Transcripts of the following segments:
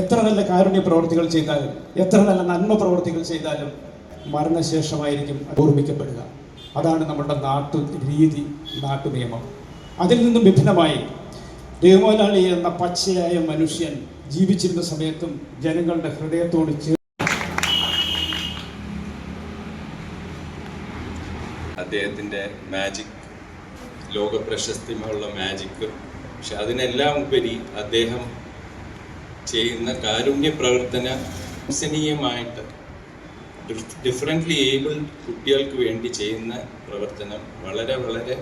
എത്ര നല്ല കാരുണ്യ പ്രവർത്തികൾ ചെയ്താലും എത്ര നല്ല നന്മ പ്രവർത്തികൾ ചെയ്താലും മരണശേഷമായിരിക്കും ഓർമ്മിക്കപ്പെടുക. അതാണ് നമ്മുടെ നാട്ടു രീതി നാട്ടു നിയമം. അതിൽ നിന്നും വിഭിന്നമായി ദേവോലാളി എന്ന പച്ചയായ മനുഷ്യൻ ജീവിച്ചിരുന്ന സമയത്തും ജനങ്ങളുടെ ഹൃദയത്തോട് ചേർ അദ്ദേഹത്തിന്റെ മാജിക് ലോക പ്രശസ്തിമുള്ള മാജിക് പക്ഷെ അതിനെല്ലാം ഉപരി അദ്ദേഹം ചെയ്യുന്ന കാരുണ്യ പ്രവർത്തന പ്രശംസനീയമായിട്ട് ഡിഫറെന്റ്ലി ഏബിൾഡ് കുട്ടികൾക്ക് വേണ്ടി ചെയ്യുന്ന പ്രവർത്തനം വളരെ വളരെ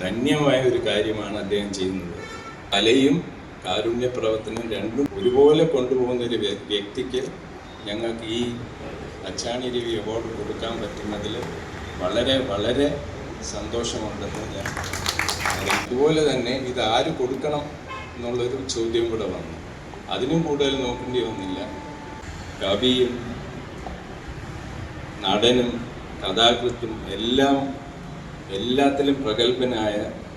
ധന്യമായ ഒരു കാര്യമാണ് അദ്ദേഹം ചെയ്യുന്നത് കലയും കാരുണ്യ പ്രവർത്തനം രണ്ടും ഒരുപോലെ കൊണ്ടുപോകുന്ന ഒരു വ്യക്തിക്ക് ഞങ്ങൾക്ക് ഈ അച്ചാണി രവി അവാർഡ് കൊടുക്കാൻ പറ്റുന്നതിൽ വളരെ വളരെ സന്തോഷമുണ്ടെന്ന് ഞാൻ. അതുപോലെ തന്നെ ഇത് ആര് കൊടുക്കണം എന്നുള്ളൊരു ചോദ്യം കൂടെ വന്നു അതിനും കൂടുതൽ നോക്കേണ്ടി വന്നില്ല. കവിയും നടനും കഥാകൃത്തും എല്ലാം എല്ലാത്തിലും പ്രഗത്ഭനായ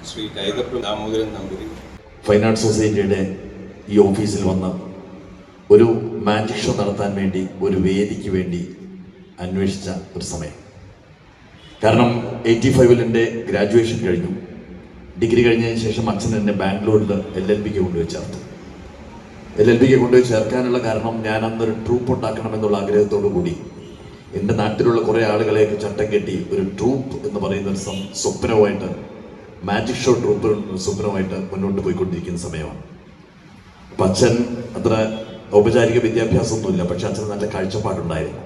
ശ്രീ കൈതപ്ര ദാമോദരൻ നമ്പൂരി ഫൈൻ ആർട്സ് സൊസൈറ്റിയുടെ ഈ ഓഫീസിൽ വന്ന് ഒരു മാജിക് ഷോ നടത്താൻ വേണ്ടി ഒരു വേദിക്ക് വേണ്ടി അന്വേഷിച്ച ഒരു സമയം. കാരണം എയ്റ്റി ഫൈവിൽ ഗ്രാജുവേഷൻ കഴിഞ്ഞു. ഡിഗ്രി കഴിഞ്ഞതിന് ശേഷം അച്ഛൻ എന്നെ ബാംഗ്ലൂരിൽ എൽ എൽ ബിക്ക് കൊണ്ടുവച്ചു എൽ എൽ ബിക്ക് കൊണ്ടുപോയി ചേർക്കാനുള്ള കാരണം ഞാൻ അന്നൊരു ട്രൂപ്പ് ഉണ്ടാക്കണമെന്നുള്ള ആഗ്രഹത്തോടു കൂടി. എന്റെ നാട്ടിലുള്ള കുറേ ആളുകളെയൊക്കെ ചട്ടം കെട്ടി ഒരു ട്രൂപ്പ് എന്ന് പറയുന്ന ഒരു സ്വപ്നവുമായിട്ട് മാജിക് ഷോ ട്രൂപ്പ് സ്വപ്നവുമായിട്ട് മുന്നോട്ട് പോയിക്കൊണ്ടിരിക്കുന്ന സമയമാണ്. അപ്പം അച്ഛൻ അത്ര ഔപചാരിക വിദ്യാഭ്യാസമൊന്നുമില്ല പക്ഷെ അച്ഛന് നല്ല കാഴ്ചപ്പാടുണ്ടായിരുന്നു.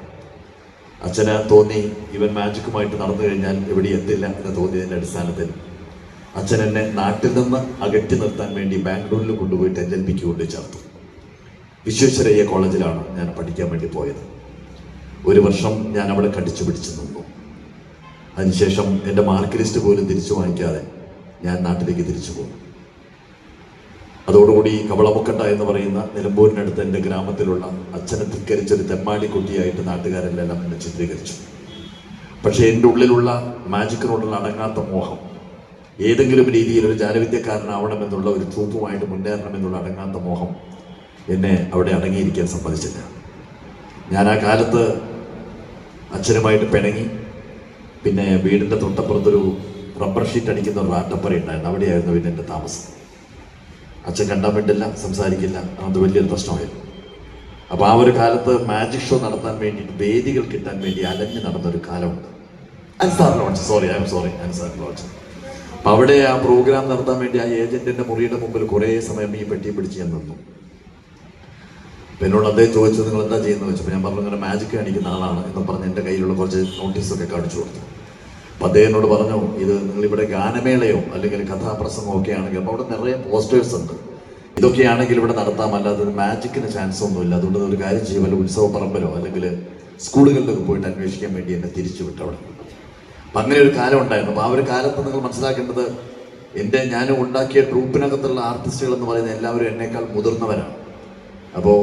അച്ഛന് തോന്നി ഇവൻ മാജിക്കുമായിട്ട് നടന്നു കഴിഞ്ഞാൽ എവിടെ എത്തില്ല എന്ന് തോന്നിയതിന്റെ അടിസ്ഥാനത്തിൽ അച്ഛൻ എന്നെ നാട്ടിൽ നിന്ന് അകറ്റി നിർത്താൻ വേണ്ടി ബാംഗ്ലൂരിൽ കൊണ്ടുപോയിട്ട് എൽ എൽ പിക്ക് കൊണ്ടുപോയി ചേർത്തു. വിശ്വേശ്വരയ്യ കോളേജിലാണ് ഞാൻ പഠിക്കാൻ വേണ്ടി പോയത്. ഒരു വർഷം ഞാൻ അവിടെ കടിച്ചു പിടിച്ചു നിന്നു. അതിനുശേഷം എന്റെ മാർക്ക് ലിസ്റ്റ് പോലും തിരിച്ചു വാങ്ങിക്കാതെ ഞാൻ നാട്ടിലേക്ക് തിരിച്ചു പോകും അതോടുകൂടി കവളമുക്കണ്ട എന്ന് പറയുന്ന നിലമ്പൂരിനടുത്ത് എന്റെ ഗ്രാമത്തിലുള്ള അച്ഛനെ ധിക്കരിച്ചൊരു തെമ്മാടി കുട്ടിയായിട്ട് നാട്ടുകാരെല്ലാം എന്നെ ചിത്രീകരിച്ചു. പക്ഷേ എന്റെ ഉള്ളിലുള്ള മാജിക്കിനോടുള്ള അടങ്ങാത്ത മോഹം ഏതെങ്കിലും രീതിയിൽ ഒരു ജാനവിദ്യക്കാരനാവണമെന്നുള്ള ഒരു ട്രൂപ്പുമായിട്ട് മുന്നേറണമെന്നുള്ള അടങ്ങാത്ത മോഹം എന്നെ അവിടെ അടങ്ങിയിരിക്കാൻ സമ്മതിച്ചില്ല. ഞാൻ ആ കാലത്ത് അച്ഛനുമായിട്ട് പിണങ്ങി പിന്നെ വീടിന്റെ തൊട്ടപ്പുറത്തൊരു റബ്ബർ ഷീറ്റ് അടിക്കുന്ന ഒരു റാട്ടപ്പറ ഉണ്ടായിരുന്നു. അവിടെയായിരുന്നു പിന്നെ എന്റെ താമസം. അച്ഛൻ കണ്ടാൻ വേണ്ടില്ല സംസാരിക്കില്ല. അത് വലിയൊരു പ്രശ്നമായിരുന്നു. അപ്പോൾ ആ ഒരു കാലത്ത് മാജിക് ഷോ നടത്താൻ വേണ്ടിയിട്ട് വേദികൾ കിട്ടാൻ വേണ്ടി അലഞ്ഞ് നടന്നൊരു കാലമുണ്ട്. Ansar lounge sorry I'm sorry Ansar lounge അപ്പം അവിടെ ആ പ്രോഗ്രാം നടത്താൻ വേണ്ടി ആ ഏജന്റിന്റെ മുറിയുടെ മുമ്പിൽ കുറേ സമയം ഈ പെട്ടി പിടിച്ച് ഞാൻ നിന്നു. എന്നോട് അദ്ദേഹം ചോദിച്ചത് നിങ്ങൾ എന്താ ചെയ്യുന്നത് വെച്ചപ്പോൾ ഞാൻ പറഞ്ഞു ഇങ്ങനെ മാജിക് കാണിക്കുന്ന ആളാണ് എന്ന് പറഞ്ഞ് എന്റെ കയ്യിലുള്ള കുറച്ച് നോട്ടീസൊക്കെ കാണിച്ചു കൊടുത്തു. അപ്പം അദ്ദേഹം എന്നോട് പറഞ്ഞു ഇത് നിങ്ങൾ ഇവിടെ ഗാനമേളയോ അല്ലെങ്കിൽ കഥാപ്രസംഗമോ ഒക്കെ ആണെങ്കിൽ അപ്പോൾ അവിടെ നിറയെ പോസ്റ്റേഴ്സ് ഉണ്ട്. ഇതൊക്കെയാണെങ്കിൽ ഇവിടെ നടത്താം അല്ലാതെ മാജിക്കിന് ചാൻസ് ഒന്നുമില്ല അതുകൊണ്ട് ഒരു കാര്യം ചെയ്യും വല്ല ഉത്സവ പറമ്പലോ അല്ലെങ്കിൽ സ്കൂളുകളിലൊക്കെ പോയിട്ട് അന്വേഷിക്കാൻ വേണ്ടി എന്നെ തിരിച്ചു വിട്ടു അവിടെ. അപ്പം അങ്ങനെ ഒരു കാലം ഉണ്ടായിരുന്നു. അപ്പോൾ ആ ഒരു കാലത്ത് നിങ്ങൾ മനസ്സിലാക്കേണ്ടത് എന്റെ ഞാൻ ഉണ്ടാക്കിയ ട്രൂപ്പിനകത്തുള്ള ആർട്ടിസ്റ്റുകൾ എന്ന് പറയുന്നത് എല്ലാവരും എന്നേക്കാൾ മുതിർന്നവരാണ്. അപ്പോൾ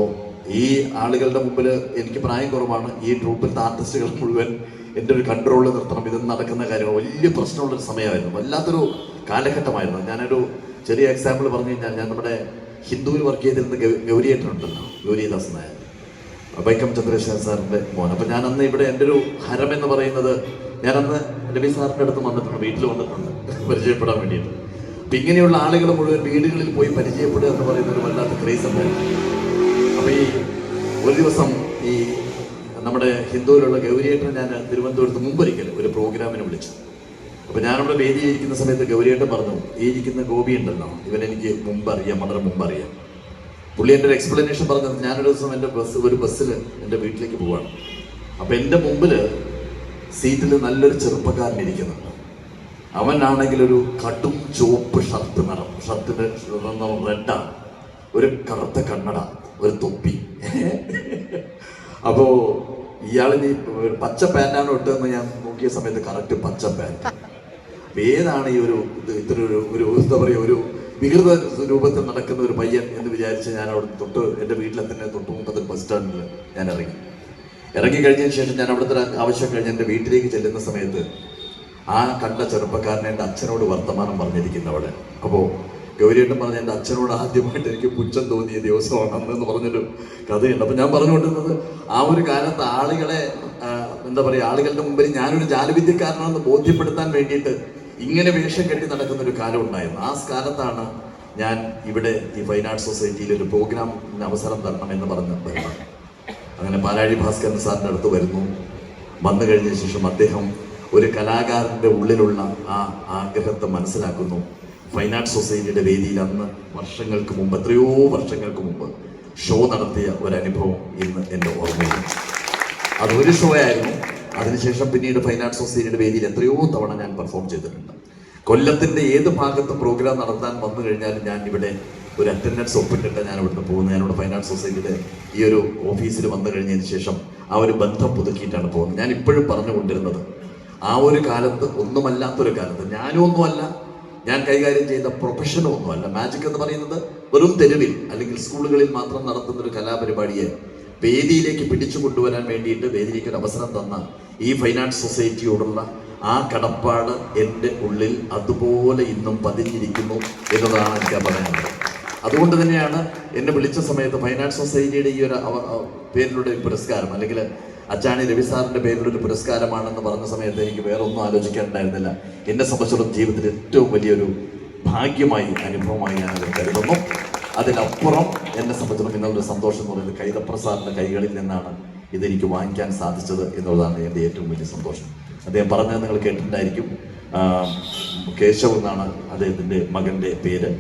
ഈ ആളുകളുടെ മുമ്പിൽ എനിക്ക് പ്രായം കുറവാണ്. ഈ ട്രൂപ്പിലത്തെ ആർട്ടിസ്റ്റുകൾ മുഴുവൻ എന്റെ ഒരു കൺട്രോളിൽ നിർത്തണം. ഇത് നടക്കുന്ന കാര്യം വലിയ പ്രശ്നമുള്ളൊരു സമയമായിരുന്നു. വല്ലാത്തൊരു കാലഘട്ടമായിരുന്നു. ഞാനൊരു ചെറിയ എക്സാമ്പിൾ പറഞ്ഞു കഴിഞ്ഞാൽ ഞാൻ നമ്മുടെ ഹിന്ദുവിൽ വർക്ക് ചെയ്തിരുന്ന ഗൗരിയേട്ടൻ ഉണ്ടല്ലോ ഗൗരിദാസ് നായർ. വൈക്കം ചന്ദ്രശേഖർ സാറിന്റെ മോൻ. അപ്പം ഞാൻ ഇവിടെ എന്റെ ഒരു ഹരം എന്ന് പറയുന്നത് ഞാനന്ന് രവി സാറിന്റെ അടുത്ത് വന്നിട്ടുണ്ട്. വീട്ടിൽ വന്നിട്ടുണ്ട്. പരിചയപ്പെടാൻ വേണ്ടിയിട്ട്. അപ്പം ഇങ്ങനെയുള്ള ആളുകൾ മുഴുവൻ വീടുകളിൽ പോയി പരിചയപ്പെടുക എന്ന് പറയുന്ന ഒരു വല്ലാത്ത ക്രേസ് അപ്പൊ ഈ ഒരു ദിവസം ഈ നമ്മുടെ ഹിന്ദുവിലുള്ള ഗൗരിയേട്ടൻ ഞാൻ തിരുവനന്തപുരത്ത് മുമ്പൊരിക്കൽ ഒരു പ്രോഗ്രാമിന് വിളിച്ചു. അപ്പൊ ഞാനവിടെ വേദിയിൽ ഇരിക്കുന്ന സമയത്ത് ഗൗരിയേട്ടൻ പറഞ്ഞു ഈ ഇരിക്കുന്ന ഗോപി ഉണ്ടല്ലോ ഇവൻ എനിക്ക് മുമ്പ് അറിയാം വളരെ മുമ്പ് അറിയാം പുള്ളി എന്റെ ഒരു എക്സ്പ്ലനേഷൻ പറഞ്ഞത് ഞാനൊരു ദിവസം എന്റെ ബസ് ഒരു ബസ്സിൽ എന്റെ വീട്ടിലേക്ക് പോവാണ്. അപ്പം എന്റെ മുമ്പിൽ സീറ്റിൽ നല്ലൊരു ചെറുപ്പക്കാരൻ ഇരിക്കുന്നുണ്ട്. അവനാണെങ്കിൽ ഒരു കടും ചുവപ്പ് ഷർട്ട് നിറം ഷർട്ടിന്റെ റെഡാണ് ഒരു കറുത്ത കണ്ണട. ഒരു തൊപ്പി. അപ്പോ ഇയാൾ ഒരു പച്ച പാന്റാണ് ഇട്ടതെന്ന് ഞാൻ നോക്കിയ സമയത്ത് കറക്റ്റ് പച്ച പാന്റ് ഏതാണ് ഈ ഒരു ഇത്ര ഒരു ഒരു എന്താ പറയുക ഒരു വികൃത രൂപത്തിൽ നടക്കുന്ന ഒരു പയ്യൻ എന്ന് വിചാരിച്ച് ഞാൻ അവിടെ തൊട്ട് എന്റെ വീട്ടിലെ തന്നെ തൊട്ട് മുമ്പത്തെ ബസ് സ്റ്റാൻഡിൽ ഞാൻ ഇറങ്ങി. ഇറങ്ങി കഴിഞ്ഞതിന് ശേഷം ഞാൻ അവിടുത്തെ ആവശ്യം കഴിഞ്ഞ് എന്റെ വീട്ടിലേക്ക് ചെല്ലുന്ന സമയത്ത് ആ കണ്ട ചെറുപ്പക്കാരനെ എന്റെ അച്ഛനോട് വർത്തമാനം പറഞ്ഞിരിക്കുന്നവിടെ അപ്പോൾ ഗൗരിയേട്ടൻ പറഞ്ഞ എന്റെ അച്ഛനോട് ആദ്യമായിട്ട് എനിക്ക് പുച്ഛം തോന്നിയ ദിവസമാണ് അന്ന് എന്ന് പറഞ്ഞൊരു കഥയുണ്ട് അപ്പം ഞാൻ പറഞ്ഞുകൊണ്ടിരുന്നത് ആ ഒരു കാലത്ത് ആളുകളെ എന്താ പറയുക ആളുകളുടെ മുമ്പിൽ ഞാനൊരു ജാലവിദ്യക്കാരനാണെന്ന് ബോധ്യപ്പെടുത്താൻ വേണ്ടിയിട്ട് ഇങ്ങനെ വേഷം കെട്ടി നടക്കുന്ന ഒരു കാലം ഉണ്ടായിരുന്നു. ആ കാലത്താണ് ഞാൻ ഇവിടെ ഈ ഫൈൻ ആർട്സ് സൊസൈറ്റിയിൽ ഒരു പ്രോഗ്രാമിന് അവസരം തരണം എന്ന് പറഞ്ഞ് അങ്ങനെ പാലാഴി ഭാസ്കരൻ സാറിന്റെ അടുത്ത് വരുന്നു. വന്നു കഴിഞ്ഞ ശേഷം അദ്ദേഹം ഒരു കലാകാരന്റെ ഉള്ളിലുള്ള ആ ആഗ്രഹത്തെ മനസ്സിലാക്കുന്നു. ഫൈൻ ആർട്സ് സൊസൈറ്റിയുടെ വേദിയിൽ അന്ന് വർഷങ്ങൾക്ക് മുമ്പ് എത്രയോ വർഷങ്ങൾക്ക് മുമ്പ് ഷോ നടത്തിയ ഒരു അനുഭവം ഇന്ന് എന്റെ ഓർമ്മയിൽ അതൊരു ഷോ ആയിരുന്നു. അതിനുശേഷം പിന്നീട് ഫൈൻ ആർട്സ് സൊസൈറ്റിയുടെ വേദിയിൽ എത്രയോ തവണ ഞാൻ പെർഫോം ചെയ്തിട്ടുണ്ട്. കൊല്ലത്തിന്റെ ഏത് ഭാഗത്ത് പ്രോഗ്രാം നടത്താൻ വന്നു കഴിഞ്ഞാലും ഞാൻ ഇവിടെ ഒരു അറ്റൻഡൻസ് ഒപ്പിട്ടിട്ട് ഞാൻ ഇവിടുന്ന് പോകുന്നത് ഞാനിവിടെ ആർട്സ് സൊസൈറ്റിയുടെ ഈ ഒരു ഓഫീസിൽ വന്നു കഴിഞ്ഞതിന് ശേഷം ആ ഒരു ബന്ധം പുതുക്കിയിട്ടാണ് പോകുന്നത്. ഞാൻ ഇപ്പോഴും പറഞ്ഞുകൊണ്ടിരുന്നത് ആ ഒരു കാലത്ത് ഒന്നുമല്ലാത്തൊരു കാലത്ത് ഞാനും ഒന്നുമല്ല ഞാൻ കൈകാര്യം ചെയ്ത പ്രൊഫഷനും ഒന്നുമല്ല. മാജിക് എന്ന് പറയുന്നത് വെറും തെരുവിൽ അല്ലെങ്കിൽ സ്കൂളുകളിൽ മാത്രം നടത്തുന്ന ഒരു കലാപരിപാടിയെ വേദിയിലേക്ക് പിടിച്ചു കൊണ്ടുവരാൻ വേണ്ടിയിട്ട് വേദിയിലേക്ക് ഒരു അവസരം തന്ന ഈ ഫൈനാൻസ് സൊസൈറ്റിയോടുള്ള ആ കടപ്പാട് എന്റെ ഉള്ളിൽ അതുപോലെ ഇന്നും പതിഞ്ഞിരിക്കുന്നു എന്നതാണ് എനിക്ക് പറയാനുള്ളത്. അതുകൊണ്ട് തന്നെയാണ് എന്നെ വിളിച്ച സമയത്ത് ഫൈനാൻസ് സൊസൈറ്റിയുടെ ഈ ഒരു പേരിലുള്ള പുരസ്കാരം അല്ലെങ്കിൽ അച്ചാണി രവി പേരിൽ ഒരു പുരസ്കാരമാണെന്ന് പറഞ്ഞ സമയത്ത് എനിക്ക് വേറെ ഒന്നും ആലോചിക്കാനുണ്ടായിരുന്നില്ല. എന്നെ സംബന്ധിച്ചിടത്തോളം ജീവിതത്തിൽ ഏറ്റവും വലിയൊരു ഭാഗ്യമായി അനുഭവമായി ഞാൻ അത് കരുതുന്നു. അതിനപ്പുറം എന്നെ സംബന്ധിച്ചിടത്തോളം ഇന്നൊരു സന്തോഷം എന്ന് പറയുന്നത് കൈതപ്രസാദിന്റെ കൈകളിൽ നിന്നാണ് ഇതെനിക്ക് വാങ്ങിക്കാൻ സാധിച്ചത് എന്നുള്ളതാണ് എന്റെ ഏറ്റവും വലിയ സന്തോഷം. അദ്ദേഹം പറഞ്ഞത് നിങ്ങൾ കേട്ടിട്ടുണ്ടായിരിക്കും. കേശവ് എന്നാണ് അദ്ദേഹത്തിന്റെ മകന്റെ പേര്.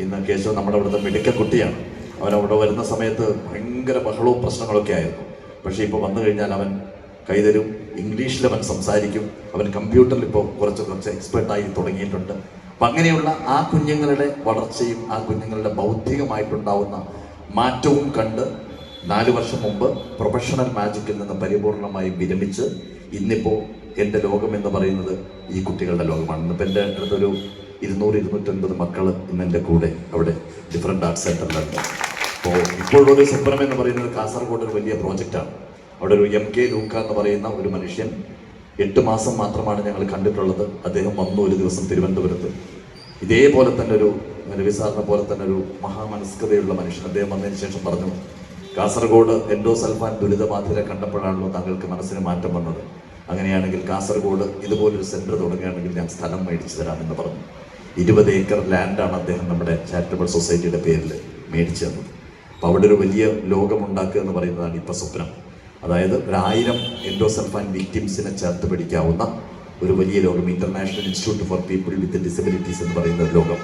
ഇന്ന് കേശവ് നമ്മുടെ അവിടുത്തെ മിടുക്ക കുട്ടിയാണ് അവൻ അവിടെ വരുന്ന സമയത്ത് ഭയങ്കര ബഹളവും പ്രശ്നങ്ങളൊക്കെ ആയിരുന്നു. പക്ഷേ ഇപ്പോൾ വന്നു കഴിഞ്ഞാൽ അവൻ കൈതരും ഇംഗ്ലീഷിൽ അവൻ സംസാരിക്കും. അവൻ കമ്പ്യൂട്ടറിൽ ഇപ്പോൾ കുറച്ച് കുറച്ച് എക്സ്പേർട്ടായി തുടങ്ങിയിട്ടുണ്ട്. അപ്പം അങ്ങനെയുള്ള ആ കുഞ്ഞുങ്ങളുടെ വളർച്ചയും ആ കുഞ്ഞുങ്ങളുടെ ബൗദ്ധികമായിട്ടുണ്ടാവുന്ന മാറ്റവും കണ്ട് നാല് വർഷം മുമ്പ് പ്രൊഫഷണൽ മാജിക്കിൽ നിന്ന് പരിപൂർണമായി വിരമിച്ച് ഇന്നിപ്പോൾ എന്റെ ലോകം എന്ന് പറയുന്നത് ഈ കുട്ടികളുടെ ലോകമാണ്. ഇന്നിപ്പോൾ എന്റെ അടുത്തൊരു ഇരുന്നൂറ് ഇരുന്നൂറ്റൻപത് മക്കൾ ഇന്ന് എന്റെ കൂടെ അവിടെ ഡിഫറെന്റ് ആർട്ട് സെന്ററിലുണ്ട് അപ്പോൾ ഇപ്പോഴൊരു സ്വപ്നം എന്ന് പറയുന്നത് കാസർഗോഡ് ഒരു വലിയ പ്രോജക്റ്റാണ്. അവിടെ ഒരു എം കെ ലൂക്ക എന്ന് പറയുന്ന ഒരു മനുഷ്യൻ എട്ട് മാസം മാത്രമാണ് ഞങ്ങൾ കണ്ടിട്ടുള്ളത്. അദ്ദേഹം വന്നു ഒരു ദിവസം തിരുവനന്തപുരത്ത്. ഇതേപോലെ തന്നെ ഒരു രവി സാറിനെ പോലെ തന്നെ ഒരു മഹാമനസ്കതയുള്ള മനുഷ്യൻ അദ്ദേഹം വന്നതിന് ശേഷം പറഞ്ഞു കാസർഗോഡ് എൻഡോ സൽഫാൻ ദുരിതബാധിത കണ്ടപ്പോഴാണല്ലോ താങ്കൾക്ക് മനസ്സിന് മാറ്റം വന്നത്. അങ്ങനെയാണെങ്കിൽ കാസർഗോഡ് ഇതുപോലൊരു സെന്റർ തുടങ്ങുകയാണെങ്കിൽ ഞാൻ സ്ഥലം മേടിച്ചു തരാമെന്ന് പറഞ്ഞു. ഇരുപത് ഏക്കർ ലാൻഡാണ് അദ്ദേഹം നമ്മുടെ ചാരിറ്റബിൾ സൊസൈറ്റിയുടെ പേരിൽ മേടിച്ചു തന്നത്. അപ്പോൾ അവിടെ ഒരു വലിയ ലോകമുണ്ടാക്കുക എന്ന് പറയുന്നതാണ് ഇപ്പം സ്വപ്നം. അതായത് ഒരായിരം എൻഡോസൽഫാൻ വിക്ടിംസിനെ ചേർത്ത് പിടിക്കാവുന്ന ഒരു വലിയ ലോകം international institute for people with disabilities എന്ന് പറയുന്ന ലോകം.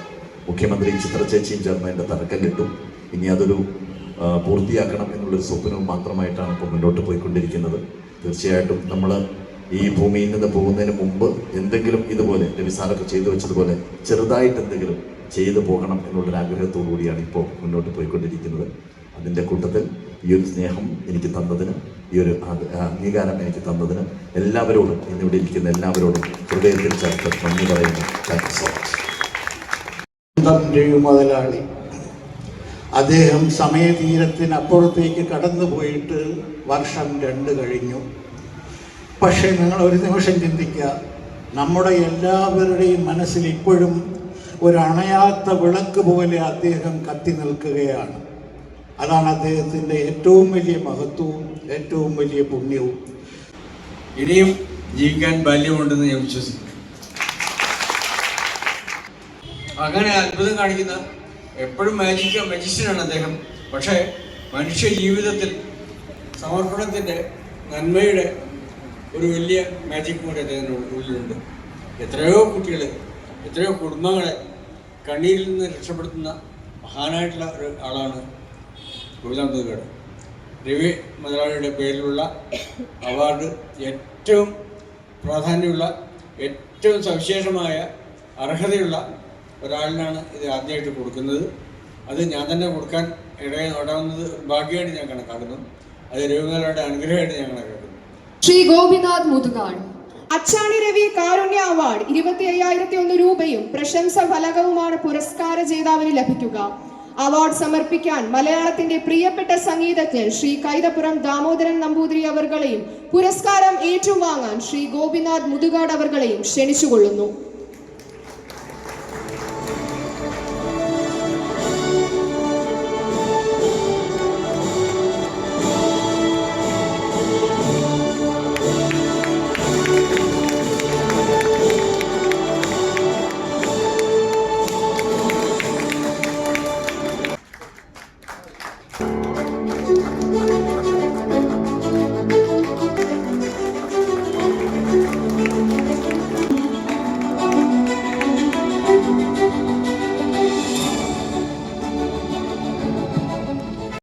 മുഖ്യമന്ത്രി ചിത്ര ചേച്ചിയും ചേർന്ന് അതിന്റെ തറക്കല്ലിട്ടു ഇനി അതൊരു പൂർത്തിയാക്കണം എന്നുള്ളൊരു സ്വപ്നവും മാത്രമായിട്ടാണ് ഇപ്പോൾ മുന്നോട്ട് പോയിക്കൊണ്ടിരിക്കുന്നത്. തീർച്ചയായിട്ടും നമ്മൾ ഈ ഭൂമിയിൽ നിന്ന് പോകുന്നതിന് മുമ്പ് എന്തെങ്കിലും ഇതുപോലെ രവിസാറൊക്കെ ചെയ്തു വെച്ചതുപോലെ ചെറുതായിട്ട് എന്തെങ്കിലും ചെയ്തു പോകണം എന്നുള്ളൊരു ആഗ്രഹത്തോടു കൂടിയാണ് ഇപ്പോൾ മുന്നോട്ട് പോയിക്കൊണ്ടിരിക്കുന്നത്. അതിന്റെ കൂട്ടത്തിൽ ഈ ഒരു സ്നേഹം എനിക്ക് തന്നതിന് ഈ ഒരു അംഗീകാരം എനിക്ക് തന്നതിന് എല്ലാവരോടും ഇന്നിവിടെ ഇരിക്കുന്ന എല്ലാവരോടും ഹൃദയത്തിൽ ചേർത്ത് നന്ദി പറയുന്നു. താങ്ക് യു സോ മച്ച് മുതലാളി അദ്ദേഹം സമയതീരത്തിനപ്പുറത്തേക്ക് കടന്നു പോയിട്ട് വർഷം രണ്ട് കഴിഞ്ഞു. പക്ഷേ നിങ്ങൾ ഒരു നിമിഷം ചിന്തിക്കുക നമ്മുടെ എല്ലാവരുടെയും മനസ്സിൽ ഇപ്പോഴും ഒരു അണയാത്ത വിളക്ക് പോലെ അദ്ദേഹം കത്തി നിൽക്കുകയാണ്. അതാണ് അദ്ദേഹത്തിന്റെ ഏറ്റവും വലിയ മഹത്വവും ഏറ്റവും വലിയ പുണ്യവും. ഇനിയും ജീവിക്കാൻ ബാല്യമുണ്ടെന്ന് ഞാൻ വിശ്വസിക്കുന്നു. അങ്ങനെ അത്ഭുതം കാണിക്കുന്ന എപ്പോഴും മാജിക്ക മജിഷ്യനാണ് അദ്ദേഹം. പക്ഷേ മനുഷ്യ ജീവിതത്തിൽ സമർപ്പണത്തിന്റെ നന്മയുടെ ഒരു വലിയ മാജിക് കൂടി അദ്ദേഹത്തിന്റെ ഉള്ളിലുണ്ട്. എത്രയോ കുട്ടികൾ എത്രയോ കുടുംബങ്ങളെ കണ്ണീരിൽ നിന്ന് രക്ഷപ്പെടുത്തുന്ന മഹാനായിട്ടുള്ള ഒരു ആളാണ് ഗോപിനാഥ് മുതുകാട് രവി മുതലാളിയുടെ പേരിലുള്ള അവാർഡ് ഏറ്റവും പ്രാധാന്യമുള്ള ഏറ്റവും സവിശേഷമായ അർഹതയുള്ള ഒരാളിനാണ് ഇത് ആദ്യമായിട്ട് കൊടുക്കുന്നത്. അത് ഞാൻ തന്നെ കൊടുക്കാൻ ഇടയെ നോടാവുന്നത് ഭാഗ്യമായിട്ട് ഞാൻ കണക്കാക്കുന്നു. അത് രവി മുതലാളിയുടെ അനുഗ്രഹമായിട്ട് ഞാൻ കണക്കാക്കുന്നു. ശ്രീ ഗോപിനാഥ് മുതുകാട്. അച്ചാണി രവി കാരുണ്യ അവാർഡ് ഇരുപത്തി അയ്യായിരത്തി ഒന്ന് രൂപയും പ്രശംസ ഫലകവുമാണ് പുരസ്കാര ജേതാവിന് ലഭിക്കുക. അവാർഡ് സമർപ്പിക്കാൻ മലയാളത്തിന്റെ പ്രിയപ്പെട്ട സംഗീതജ്ഞൻ ശ്രീ കൈതപുരം ദാമോദരൻ നമ്പൂതിരി അവർകളെയും പുരസ്കാരം ഏറ്റുവാങ്ങാൻ ശ്രീ ഗോപിനാഥ് മുതുകാട് അവർകളെയും ക്ഷണിച്ചുകൊള്ളുന്നു.